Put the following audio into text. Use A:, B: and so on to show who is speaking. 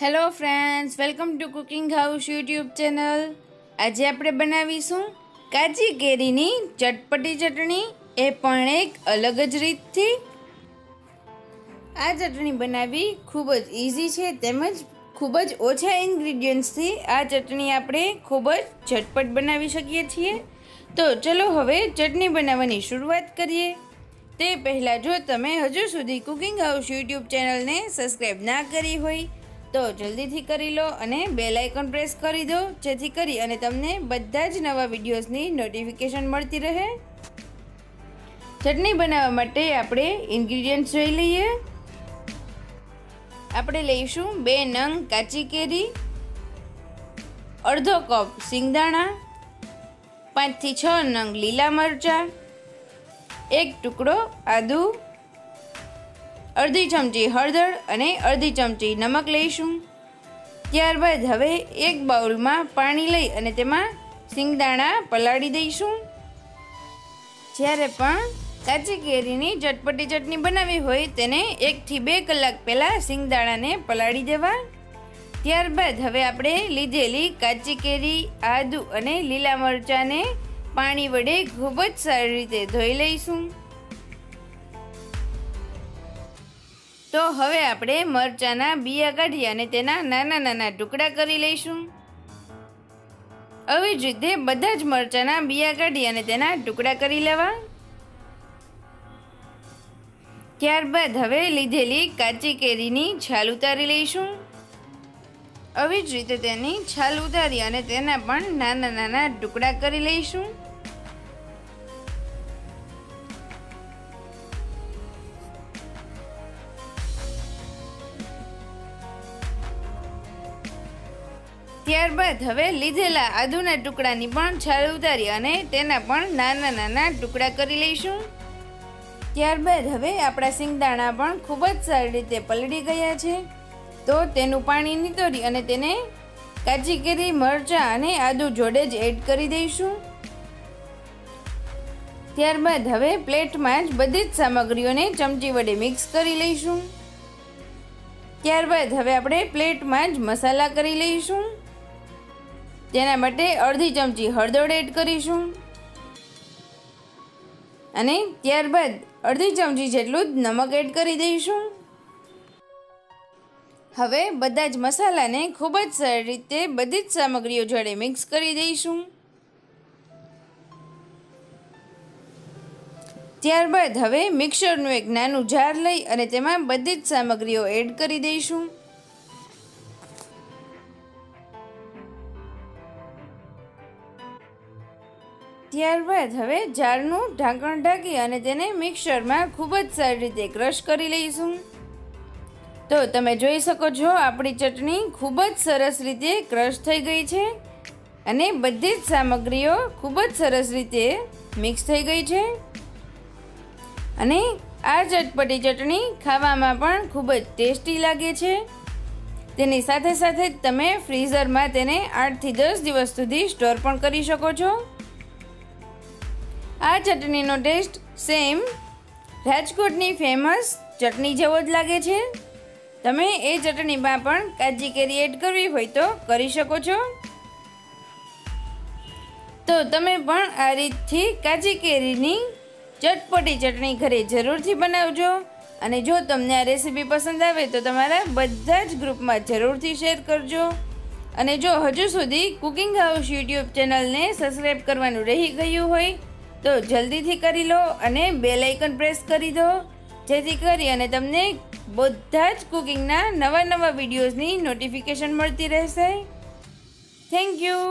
A: Hello friends, welcome to cooking house YouTube channel. આજે આપણે બનાવીશું કાચી કેરીની ચટપટી ચટણી. એ પણ એક અલગ જ રીતથી. આ ચટણી બનાવવી ખૂબ જ ઇઝી છે, તેમજ ખૂબ જ ઓછા ઇન્ગ્રીડિયન્ટ્સથી આ ચટણી આપણે ખૂબ જ ઝટપટ બનાવી શકીએ છીએ. તો ચલો હવે ચટણી બનાવવાની શરૂઆત કરીએ. તે પહેલાં જો તમે હજુ સુધી કુકિંગ હાઉસ યુટ્યુબ ચેનલને સબસ્ક્રાઈબ ના કરી હોય તો જલ્દીથી કરી લો અને બેલ લાઇકન પ્રેસ કરી દો, જેથી કરી અને તમને બધા જ નવા વિડીયોઝની નોટિફિકેશન મળતી રહે. ચટણી બનાવવા માટે આપણે ઇન્ગ્રીડિયન્ટ્સ જોઈ લઈએ. આપણે લઈશું બે નંગ કાચી કેરી, અડધો કપ સિંગદાણા, પાંચથી છ નંગ લીલા મરચાં, એક ટુકડો આદુ અડધી ચમચી હળદર અને અડધી ચમચી નમક લઈશું. ત્યારબાદ હવે એક બાઉલમાં પાણી લઈ અને તેમાં સિંગદાણા પલાળી દઈશું. જ્યારે પણ કાચી કેરીની ચટપટી ચટણી બનાવી હોય તેને એકથી બે કલાક પહેલાં સિંગદાણાને પલાળી દેવા. ત્યારબાદ હવે આપણે લીધેલી કાચી કેરી, આદુ અને લીલા મરચાંને પાણી વડે ખૂબ જ સારી રીતે ધોઈ લઈશું. તો હવે આપણે મરચાંના બિયા કાઢી અને તેના નાના નાના ટુકડા કરી લઈશું. આવી જ રીતે બધા જ મરચાંના બિયા કાઢી અને તેના ટુકડા કરી લેવા. ત્યારબાદ હવે લીધેલી કાચી કેરીની છાલ ઉતારી લઈશું. આવી જ રીતે તેની છાલ ઉતારી અને તેના પણ નાના નાના ટુકડા કરી લઈશું. ત્યારબાદ હવે લીધેલા આદુના ટુકડાની પણ છાલ ઉતારી અને તેના પણ નાના નાના ટુકડા કરી લઈશું. ત્યારબાદ હવે આપણા સિંગદાણા પણ ખૂબ જ સારી રીતે પલળી ગયા છે. તો તેનું પાણી નીતોરી અને તેને કાચી કેરી, મરચાં અને આદુ જોડે જ એડ કરી દઈશું. ત્યારબાદ હવે પ્લેટમાં જ બધી જ સામગ્રીઓને ચમચી વડે મિક્સ કરી લઈશું. ત્યારબાદ હવે આપણે પ્લેટમાં જ મસાલા કરી લઈશું. તેના માટે અડધી ચમચી હળદર એડ કરીશું. અને ત્યારબાદ અડધી ચમચી જેટલું જ નમક એડ કરી દઈશું. હવે બધા જ મસાલાને ખૂબ જ સારી રીતે બધી જ સામગ્રીઓ જોડે મિક્સ કરી દઈશું. ત્યારબાદ હવે મિક્સરનું એક નાનું જાર લઈ અને તેમાં બધી જ સામગ્રીઓ એડ કરી દઈશું. ત્યારબાદ હવે જારનું ઢાંકણ ઢાંકી અને તેને મિક્સરમાં ખૂબ જ સારી રીતે ક્રશ કરી લઈશું. તો તમે જોઈ શકો છો, આપણી ચટણી ખૂબ જ સરસ રીતે ક્રશ થઈ ગઈ છે અને બધી જ સામગ્રીઓ ખૂબ જ સરસ રીતે મિક્સ થઈ ગઈ છે. અને આ ચટપટી ચટણી ખાવામાં પણ ખૂબ જ ટેસ્ટી લાગે છે. તેની સાથે સાથે તમે ફ્રીઝરમાં તેને આઠથી દસ દિવસ સુધી સ્ટોર પણ કરી શકો છો. આ ચટણીનો ટેસ્ટ સેમ રાજકોટની ફેમસ ચટણી જેવો જ લાગે છે. તમે એ ચટણીમાં પણ કાજી કેરી એડ કરવી હોય તો કરી શકો છો. તો તમે પણ આ રીતથી કાજી કેરીની ચટપટી ચટણી ઘરે જરૂરથી બનાવજો. અને જો તમને આ રેસીપી પસંદ આવે તો તમારા બધા જ ગ્રુપમાં જરૂરથી શેર કરજો. અને જો હજુ સુધી કુકિંગ હાઉસ યુટ્યુબ ચેનલને સબસ્ક્રાઈબ કરવાનું રહી ગયું હોય તો જલ્દીથી કરી લો અને બેલ આઇકન પ્રેસ કરી દો. જેથી કરી અને તમને બધા જ કુકિંગના નવા નવા વિડીયોઝની નોટિફિકેશન મળતી રહેશે. Thank you.